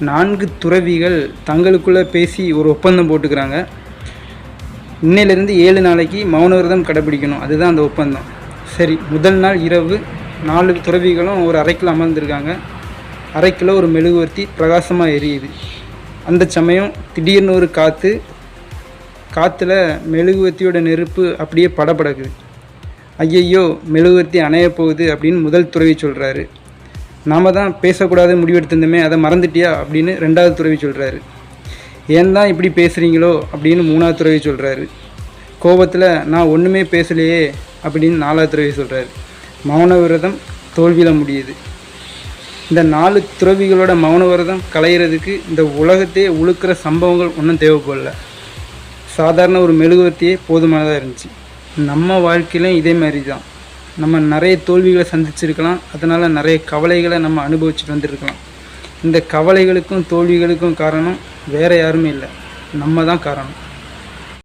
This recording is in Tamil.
நான்கு துறவிகள் தங்களுக்குள்ளே பேசி ஒரு ஒப்பந்தம் போட்டுக்கிறாங்க. இன்னையிலேருந்து ஏழு நாளைக்கு மௌன விரதம் கடைப்பிடிக்கணும் அதுதான் அந்த ஒப்பந்தம். சரி முதல் நாள் இரவு நாலு துறவிகளும் ஒரு அறைக்கில் அமர்ந்திருக்காங்க. அறைக்கில் ஒரு மெழுகுவர்த்தி பிரகாசமாக எரியுது. அந்த சமயம் திடீர்னு ஒரு காற்று காற்றுல மெழுகுவர்த்தியோட நெருப்பு அப்படியே படபடக்குது. ஐயையோ மெழுகுவர்த்தி அணைய போகுது அப்படின்னு முதல் துறவி சொல்கிறாரு நாம் தான் பேசக்கூடாது முடிவெடுத்திருந்தோமே அதை மறந்துட்டியா அப்படின்னு ரெண்டாவது துறவி சொல்கிறாரு ஏன் தான் இப்படி பேசுகிறீங்களோ அப்படின்னு மூணாவது துறவி சொல்கிறாரு கோபத்தில் நான் ஒன்றுமே பேசலையே அப்படின்னு நாலாவது துறவி சொல்கிறாரு மௌன விரதம் தோல்வியில் முடியுது. இந்த நாலு துறவிகளோட மௌன விரதம் களையிறதுக்கு இந்த உலகத்தையே உழுக்கிற சம்பவங்கள் ஒன்றும் தேவைப்படல. சாதாரண ஒரு மெழுகுவர்த்தியே போதுமானதாக இருந்துச்சு. நம்ம வாழ்க்கையிலும் இதே மாதிரி தான் நம்ம நிறைய தோல்விகளை சந்திச்சிருக்கலாம். அதனால் நிறைய கவலைகளை நம்ம அனுபவிச்சுட்டு வந்துருக்கலாம். இந்த கவலைகளுக்கும் தோல்விகளுக்கும் காரணம் வேறு யாருமே இல்லை. நம்ம தான் காரணம்.